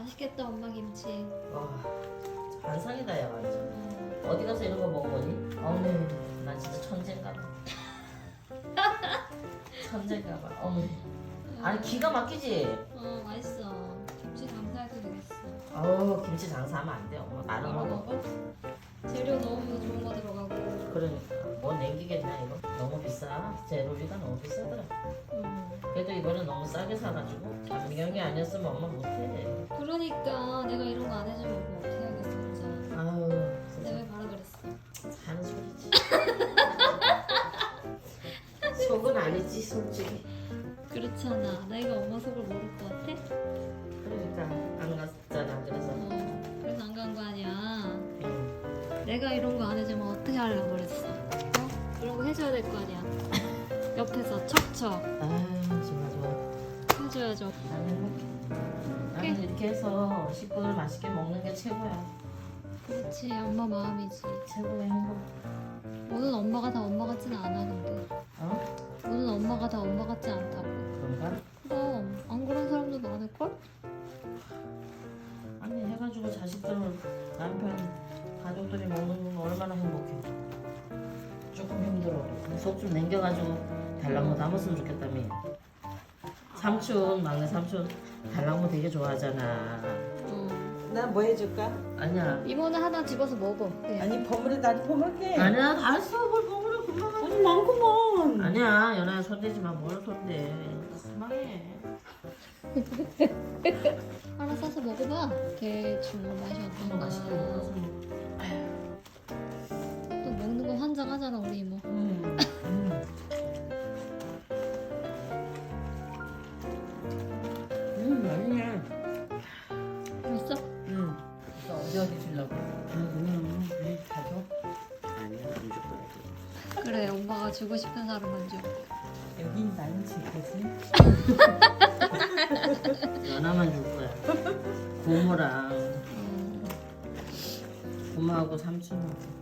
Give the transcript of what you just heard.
맛있겠다 엄마 김치. 와 반상이다 야 완전. 음. 어디 가서 이런 거 먹어보니? 어머 나 진짜 천재인가 봐. 천재인가 봐. 어머. 아니 기가 막히지. 어 맛있어. 김치 장사해도 되겠어. 어우 김치 장사하면 안 돼. 엄마 먹어. 먹어? 재료 너무 좋은 거 들어가고. 그러니까 뭐 남기겠냐 이거? 너무 비싸. 재료비가 너무 비싸더라. 음. 그래도 이거는 너무 싸게 사가지고 장미경이 아니었으면 엄마 못해. 그러니까 내가 이런 거 안 해주면 뭐 어떻게 하겠어 진짜. 아우 내가 왜 가라 그랬어? 하는 소리지. 속은 아니지 솔직히. 그렇잖아. 내가 엄마 속을 모를 것 같아? 그러니까 안 갔잖아. 그래서 어. 그래서 안 간 거 아니야. 음. 내가 이런 거 안 해주면 어떻게 하려고 그랬어? 될 거 아니야. 옆에서 척척 아 정말 좋아. 해줘야죠. 나는 행복해. 나는 이렇게 해서 식구들 맛있게 먹는 게 최고야. 그렇지 엄마 마음이지. 최고의 행복. 오늘 엄마가 다 엄마 같지는 않아 근데. 어? 오늘 엄마가 다 엄마 같지 않다고. 그런가? 그럼 안 그런 사람도 많을 걸? 아니 해가지고 자식들 남편 가족들이 먹는 건 얼마나 행복해. 조금 힘들어. 속좀 남겨가지고 달랑모 담았으면 좋겠다며. 삼촌 막내 삼촌 달랑모 되게 좋아하잖아. 어. 나뭐 해줄까? 아니야. 이모는 하나 집어서 먹어. 그냥. 아니 버무려 나도 버물게 아니야 다 했어 뭘 먹으려 금방 하지. 아니 많구먼 아니야 연아야 손대지 마. 뭘 손대. 사망해. 하나 사서 먹어봐. 대충 맛이 한번 어떤가. 음. 음. 음, 맛있네. 맛있어? 음. 어디 어디 주려고? 아, 그냥 우리 가족? 아니야, 안 줄 거야. 그래 엄마가 주고 싶은 사람만 줘. 여긴 나는 지거지 연하만 줄 거야. 고모랑 어. 고모하고 삼촌하고.